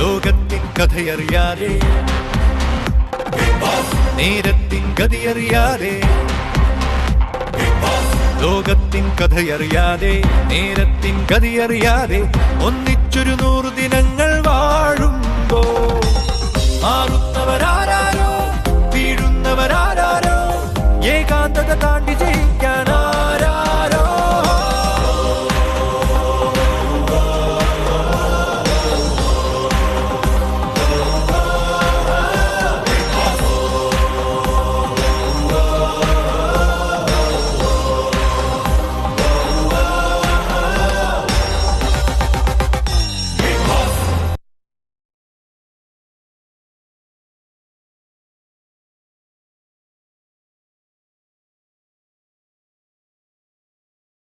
ലോകത്തിൻ കഥയറിയാതെ. നേരത്തിൻ ഗതിയറിയാതെ. ലോകത്തിൻ കഥയറിയാതെ. നേരത്തിൻ ഗതിയറിയാതെ. ഒന്നിച്ചൊരു നൂറ് ദിനങ്ങൾ വാഴുമ്പോ. മാറുന്നവരാരോ വീഴുന്നവരാരോ ഏകാന്തത താണ്ടി ജയിക്കാനാ